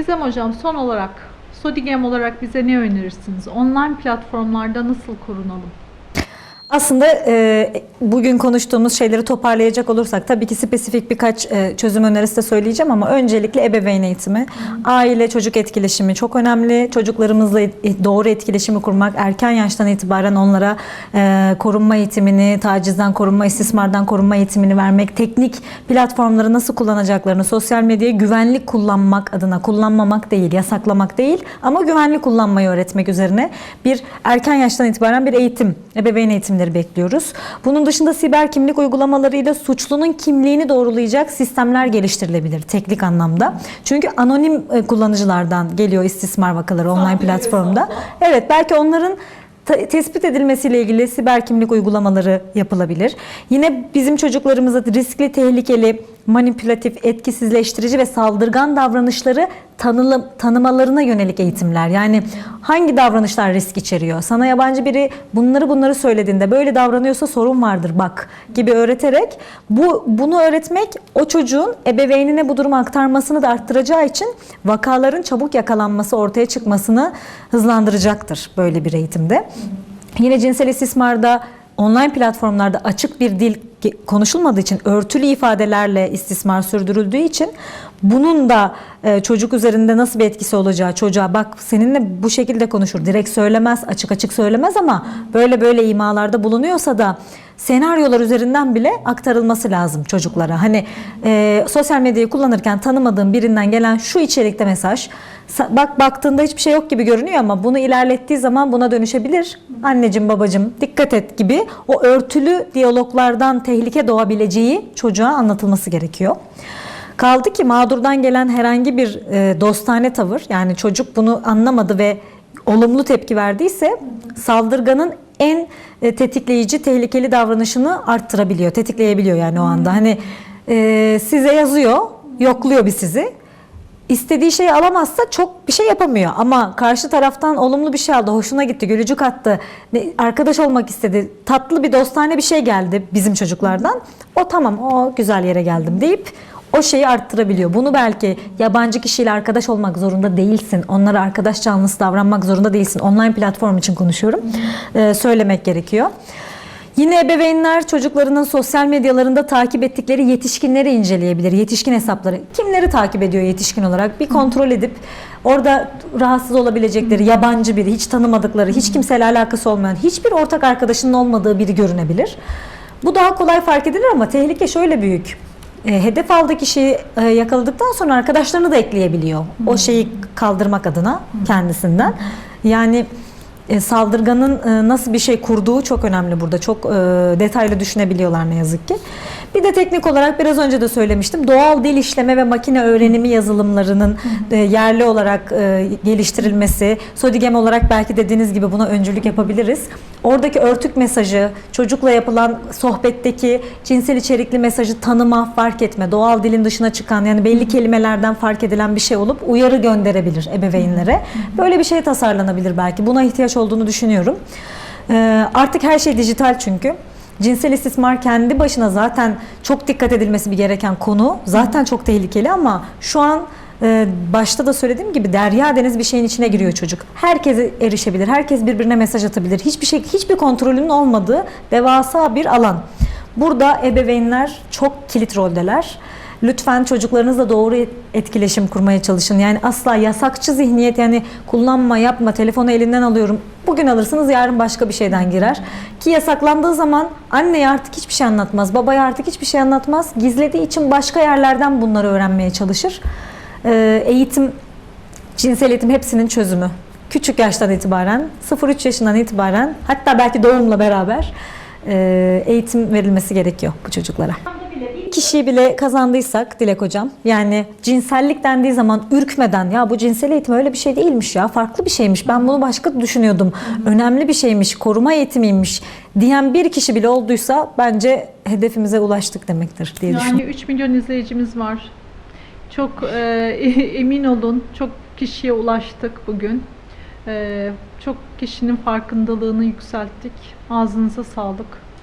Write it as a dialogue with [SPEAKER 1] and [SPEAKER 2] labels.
[SPEAKER 1] Gizem Hocam son olarak Sodigem olarak bize ne önerirsiniz? Online platformlarda nasıl korunalım?
[SPEAKER 2] Aslında e, bugün konuştuğumuz şeyleri toparlayacak olursak tabii ki spesifik birkaç e, çözüm önerisi de söyleyeceğim ama öncelikle ebeveyn eğitimi, aile çocuk etkileşimi çok önemli. Çocuklarımızla et- doğru etkileşimi kurmak, erken yaştan itibaren onlara e, korunma eğitimini, tacizden korunma, istismardan korunma eğitimini vermek, teknik platformları nasıl kullanacaklarını, sosyal medyayı güvenlik kullanmak adına kullanmamak değil, yasaklamak değil ama güvenli kullanmayı öğretmek üzerine bir erken yaştan itibaren bir eğitim, ebeveyn eğitimleri bekliyoruz. Bunun dışında siber kimlik uygulamalarıyla suçlunun kimliğini doğrulayacak sistemler geliştirilebilir teknik anlamda. Çünkü anonim e, kullanıcılardan geliyor istismar vakaları online platformda. Evet belki onların tespit edilmesiyle ilgili siber kimlik uygulamaları yapılabilir. Yine bizim çocuklarımıza riskli, tehlikeli, manipülatif, etkisizleştirici ve saldırgan davranışları tanılım, tanımalarına yönelik eğitimler. Yani hangi davranışlar risk içeriyor? Sana yabancı biri bunları bunları söylediğinde böyle davranıyorsa sorun vardır bak gibi öğreterek bu bunu öğretmek o çocuğun ebeveynine bu durumu aktarmasını da arttıracağı için vakaların çabuk yakalanması, ortaya çıkmasını hızlandıracaktır böyle bir eğitimde. Yine cinsel istismarda online platformlarda açık bir dil konuşulmadığı için örtülü ifadelerle istismar sürdürüldüğü için bunun da e, çocuk üzerinde nasıl bir etkisi olacağı çocuğa bak seninle bu şekilde konuşur direkt söylemez açık açık söylemez ama böyle böyle imalarda bulunuyorsa da senaryolar üzerinden bile aktarılması lazım çocuklara. Hani e, sosyal medyayı kullanırken tanımadığın birinden gelen şu içerikte mesaj sa- bak baktığında hiçbir şey yok gibi görünüyor ama bunu ilerlettiği zaman buna dönüşebilir. Anneciğim babacığım dikkat et gibi o örtülü diyaloglardan tehlike doğabileceği çocuğa anlatılması gerekiyor. Kaldı ki mağdurdan gelen herhangi bir e, dostane tavır yani çocuk bunu anlamadı ve olumlu tepki verdiyse saldırganın en e, tetikleyici tehlikeli davranışını arttırabiliyor, tetikleyebiliyor yani o anda. Hani e, size yazıyor, yokluyor bir sizi. İstediği şeyi alamazsa çok bir şey yapamıyor ama karşı taraftan olumlu bir şey aldı, hoşuna gitti, gülücük attı, arkadaş olmak istedi, tatlı bir dostane bir şey geldi bizim çocuklardan. O tamam, o güzel yere geldim deyip o şeyi arttırabiliyor. Bunu belki yabancı kişiyle arkadaş olmak zorunda değilsin. Onlara arkadaş canlısı davranmak zorunda değilsin. Online platform için konuşuyorum. Ee, söylemek gerekiyor. Yine ebeveynler çocuklarının sosyal medyalarında takip ettikleri yetişkinleri inceleyebilir. Yetişkin hesapları. Kimleri takip ediyor yetişkin olarak? Bir kontrol edip orada rahatsız olabilecekleri yabancı biri, hiç tanımadıkları, hiç kimseyle alakası olmayan, hiçbir ortak arkadaşının olmadığı biri görünebilir. Bu daha kolay fark edilir ama tehlike şöyle büyük. E, hedef aldığı kişiyi e, yakaladıktan sonra arkadaşlarını da ekleyebiliyor. O şeyi kaldırmak adına kendisinden. Yani e, saldırganın e, nasıl bir şey kurduğu çok önemli burada. Çok e, detaylı düşünebiliyorlar ne yazık ki. Bir de teknik olarak biraz önce de söylemiştim. Doğal dil işleme ve makine öğrenimi yazılımlarının e, yerli olarak e, geliştirilmesi, Sodigem olarak belki dediğiniz gibi buna öncülük yapabiliriz. Oradaki örtük mesajı, çocukla yapılan sohbetteki cinsel içerikli mesajı tanıma, fark etme, doğal dilin dışına çıkan yani belli kelimelerden fark edilen bir şey olup uyarı gönderebilir ebeveynlere. Böyle bir şey tasarlanabilir belki. Buna ihtiyaç olduğunu düşünüyorum. Ee, artık her şey dijital çünkü. Cinsel istismar kendi başına zaten çok dikkat edilmesi bir gereken konu. Zaten çok tehlikeli ama şu an e, başta da söylediğim gibi derya deniz bir şeyin içine giriyor çocuk. Herkese erişebilir, herkes birbirine mesaj atabilir. Hiçbir şey, hiçbir kontrolünün olmadığı devasa bir alan. Burada ebeveynler çok kilit roldeler. Lütfen çocuklarınızla doğru et- etkileşim kurmaya çalışın. Yani asla yasakçı zihniyet yani kullanma, yapma, telefonu elinden alıyorum. Bugün alırsınız yarın başka bir şeyden girer. Ki yasaklandığı zaman anneye artık hiçbir şey anlatmaz, babaya artık hiçbir şey anlatmaz. Gizlediği için başka yerlerden bunları öğrenmeye çalışır. Ee, eğitim, cinsel eğitim hepsinin çözümü. Küçük yaştan itibaren, 0-3 yaşından itibaren hatta belki doğumla beraber e, eğitim verilmesi gerekiyor bu çocuklara. Kişiyi bile kazandıysak Dilek Hocam yani cinsellik dendiği zaman ürkmeden ya bu cinsel eğitim öyle bir şey değilmiş ya farklı bir şeymiş ben bunu başka düşünüyordum önemli bir şeymiş koruma eğitimiymiş diyen bir kişi bile olduysa bence hedefimize ulaştık demektir diye
[SPEAKER 1] Yani
[SPEAKER 2] düşünüyorum.
[SPEAKER 1] 3 milyon izleyicimiz var. Çok e, emin olun çok kişiye ulaştık bugün. E, çok kişinin farkındalığını yükselttik. Ağzınıza sağlık.